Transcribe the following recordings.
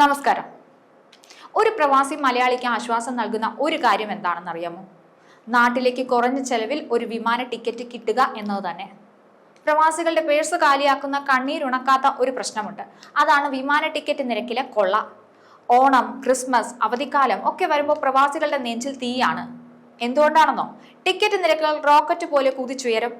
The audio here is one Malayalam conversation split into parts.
നമസ്കാരം. ഒരു പ്രവാസി മലയാളിക്ക് ആശ്വാസം നൽകുന്ന ഒരു കാര്യം എന്താണെന്ന് അറിയാമോ നാട്ടിലേക്ക് കുറഞ്ഞ ചെലവിൽ ഒരു വിമാന ടിക്കറ്റ് കിട്ടുക എന്നത് തന്നെ. പ്രവാസികളുടെ പേഴ്സ് കാലിയാക്കുന്ന കണ്ണീരുണക്കാത്ത ഒരു പ്രശ്നമുണ്ട്. അതാണ് വിമാന ടിക്കറ്റ് നിരക്കിലെ കൊള്ള. ഓണം ക്രിസ്മസ് അവധിക്കാലം ഒക്കെ വരുമ്പോൾ പ്രവാസികളുടെ നെഞ്ചിൽ തീയാണ്. എന്തുകൊണ്ടാണെന്നോ? ടിക്കറ്റ് നിരക്കുകൾ റോക്കറ്റ് പോലെ കുതിച്ചുയരും.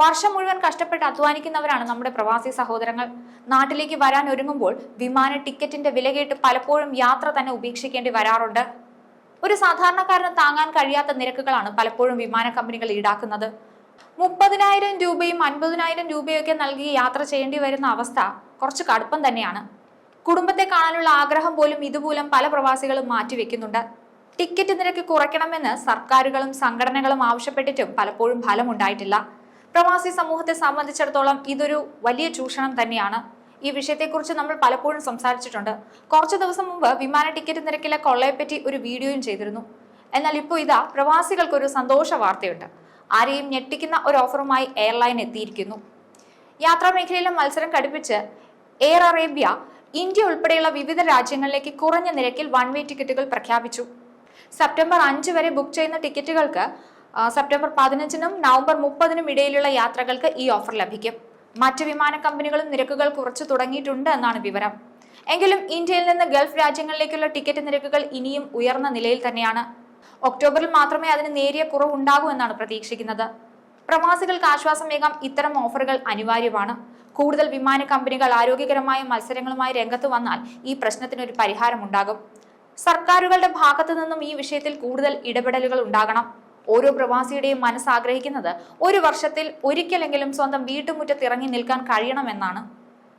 വർഷം മുഴുവൻ കഷ്ടപ്പെട്ട് അധ്വാനിക്കുന്നവരാണ് നമ്മുടെ പ്രവാസി സഹോദരങ്ങൾ. നാട്ടിലേക്ക് വരാൻ ഒരുങ്ങുമ്പോൾ വിമാന ടിക്കറ്റിന്റെ വില കേട്ട് പലപ്പോഴും യാത്ര തന്നെ ഉപേക്ഷിക്കേണ്ടി വരാറുണ്ട്. ഒരു സാധാരണക്കാരന് താങ്ങാൻ കഴിയാത്ത നിരക്കുകളാണ് പലപ്പോഴും വിമാന കമ്പനികൾ ഈടാക്കുന്നത്. മുപ്പതിനായിരം രൂപയും അൻപതിനായിരം രൂപയൊക്കെ നൽകി യാത്ര ചെയ്യേണ്ടി വരുന്ന അവസ്ഥ കുറച്ച് കടുപ്പം തന്നെയാണ്. കുടുംബത്തെ കാണാനുള്ള ആഗ്രഹം പോലും ഇതുമൂലം പല പ്രവാസികളും മാറ്റിവെക്കുന്നുണ്ട്. ടിക്കറ്റ് നിരക്ക് കുറയ്ക്കണമെന്ന് സർക്കാരുകളും സംഘടനകളും ആവശ്യപ്പെട്ടിട്ടും പലപ്പോഴും ഫലമുണ്ടായിട്ടില്ല. പ്രവാസി സമൂഹത്തെ സംബന്ധിച്ചിടത്തോളം ഇതൊരു വലിയ ചൂഷണം തന്നെയാണ്. ഈ വിഷയത്തെക്കുറിച്ച് നമ്മൾ പലപ്പോഴും സംസാരിച്ചിട്ടുണ്ട്. കുറച്ചു ദിവസം മുമ്പ് വിമാന ടിക്കറ്റ് നിരക്കിലെ കൊള്ളയെപ്പറ്റി ഒരു വീഡിയോയും ചെയ്തിരുന്നു. എന്നാൽ ഇപ്പോൾ ഇതാ പ്രവാസികൾക്കൊരു സന്തോഷ വാർത്തയുണ്ട്. ആരെയും ഞെട്ടിക്കുന്ന ഒരു ഓഫറുമായി എയർലൈൻ എത്തിയിരിക്കുന്നു. യാത്രാ മേഖലയിലെ മത്സരം കടുപ്പിച്ച് എയർ അറേബ്യ ഇന്ത്യ ഉൾപ്പെടെയുള്ള വിവിധ രാജ്യങ്ങളിലേക്ക് കുറഞ്ഞ നിരക്കിൽ വൺ വേ ടിക്കറ്റുകൾ പ്രഖ്യാപിച്ചു. സെപ്റ്റംബർ അഞ്ച് വരെ ബുക്ക് ചെയ്യുന്ന ടിക്കറ്റുകൾക്ക് സെപ്റ്റംബർ പതിനഞ്ചിനും നവംബർ മുപ്പതിനും ഇടയിലുള്ള യാത്രകൾക്ക് ഈ ഓഫർ ലഭിക്കും. മറ്റ് വിമാന കമ്പനികളും നിരക്കുകൾ കുറച്ചു തുടങ്ങിയിട്ടുണ്ട് എന്നാണ് വിവരം. എങ്കിലും ഇന്ത്യയിൽ നിന്ന് ഗൾഫ് രാജ്യങ്ങളിലേക്കുള്ള ടിക്കറ്റ് നിരക്കുകൾ ഇനിയും ഉയർന്ന നിലയിൽ തന്നെയാണ്. ഒക്ടോബറിൽ മാത്രമേ അതിന് നേരിയ കുറവുണ്ടാകൂ എന്നാണ് പ്രതീക്ഷിക്കുന്നത്. പ്രവാസികൾക്ക് ആശ്വാസമേകാം ഇത്തരം ഓഫറുകൾ അനിവാര്യമാണ്. കൂടുതൽ വിമാന കമ്പനികൾ ആരോഗ്യകരമായ മത്സരങ്ങളുമായി രംഗത്ത് വന്നാൽ ഈ പ്രശ്നത്തിന് ഒരു പരിഹാരമുണ്ടാകും. സർക്കാരുകളുടെ ഭാഗത്തു നിന്നും ഈ വിഷയത്തിൽ കൂടുതൽ ഇടപെടലുകൾ ഉണ്ടാകണം. ഓരോ പ്രവാസിയുടെയും മനസ്സ് ആഗ്രഹിക്കുന്നത് ഒരു വർഷത്തിൽ ഒരിക്കലെങ്കിലും സ്വന്തം വീട്ടുമുറ്റത്ത് ഇറങ്ങി നിൽക്കാൻ കഴിയണമെന്നാണ്.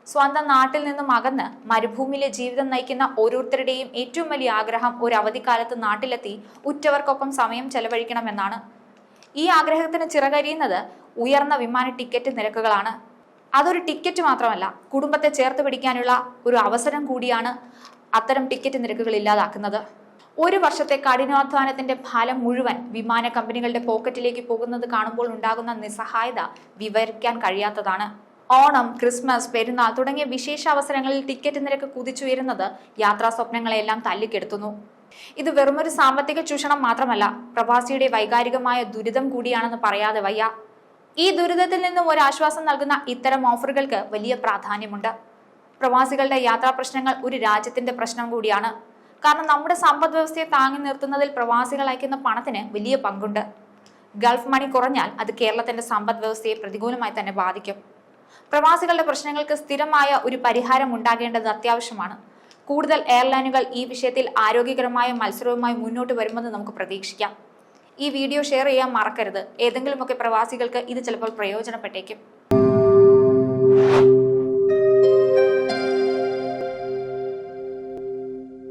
സ്വന്തം നാട്ടിൽ നിന്നും അകന്ന് മരുഭൂമിയിലെ ജീവിതം നയിക്കുന്ന ഓരോരുത്തരുടെയും ഏറ്റവും വലിയ ആഗ്രഹം ഒരു അവധിക്കാലത്ത് നാട്ടിലെത്തി ഉറ്റവർക്കൊപ്പം സമയം ചെലവഴിക്കണമെന്നാണ്. ഈ ആഗ്രഹത്തിന് ചിറകരിയുന്നത് ഉയർന്ന വിമാന ടിക്കറ്റ് നിരക്കുകളാണ്. അതൊരു ടിക്കറ്റ് മാത്രമല്ല കുടുംബത്തെ ചേർത്ത് പിടിക്കാനുള്ള ഒരു അവസരം കൂടിയാണ് അത്തരം ടിക്കറ്റ് നിരക്കുകൾ ഇല്ലാതാക്കുന്നത്. ഒരു വർഷത്തെ കഠിനാധ്വാനത്തിന്റെ ഫലം മുഴുവൻ വിമാന കമ്പനികളുടെ പോക്കറ്റിലേക്ക് പോകുന്നത് കാണുമ്പോൾ ഉണ്ടാകുന്ന നിസ്സഹായത വിവരിക്കാൻ കഴിയാത്തതാണ്. ഓണം ക്രിസ്മസ് പെരുന്നാൾ തുടങ്ങിയ വിശേഷ അവസരങ്ങളിൽ ടിക്കറ്റ് നിരക്ക് കുതിച്ചുയരുന്നത് യാത്രാ സ്വപ്നങ്ങളെല്ലാം തല്ലിക്കെടുത്തുന്നു. ഇത് വെറുമൊരു സാമ്പത്തിക ചൂഷണം മാത്രമല്ല പ്രവാസിയുടെ വൈകാരികമായ ദുരിതം കൂടിയാണെന്ന് പറയാതെ വയ്യ. ഈ ദുരിതത്തിൽ നിന്നും ഒരു ആശ്വാസം നൽകുന്ന ഇത്തരം ഓഫറുകൾക്ക് വലിയ പ്രാധാന്യമുണ്ട്. പ്രവാസികളുടെ യാത്രാ പ്രശ്നങ്ങൾ ഒരു രാജ്യത്തിന്റെ പ്രശ്നം കൂടിയാണ്. കാരണം നമ്മുടെ സമ്പദ് വ്യവസ്ഥയെ താങ്ങി നിർത്തുന്നതിൽ പ്രവാസികൾ അയക്കുന്ന പണത്തിന് വലിയ പങ്കുണ്ട്. ഗൾഫ് മണി കുറഞ്ഞാൽ അത് കേരളത്തിന്റെ സമ്പദ് വ്യവസ്ഥയെ പ്രതികൂലമായി തന്നെ ബാധിക്കും. പ്രവാസികളുടെ പ്രശ്നങ്ങൾക്ക് സ്ഥിരമായ ഒരു പരിഹാരം ഉണ്ടാകേണ്ടത് അത്യാവശ്യമാണ്. കൂടുതൽ എയർലൈനുകൾ ഈ വിഷയത്തിൽ ആരോഗ്യകരമായ മത്സരവുമായി മുന്നോട്ട് വരുമെന്ന് നമുക്ക് പ്രതീക്ഷിക്കാം. ഈ വീഡിയോ ഷെയർ ചെയ്യാൻ മറക്കരുത്. ഏതെങ്കിലുമൊക്കെ പ്രവാസികൾക്ക് ഇത് ചിലപ്പോൾ പ്രയോജനപ്പെട്ടേക്കും.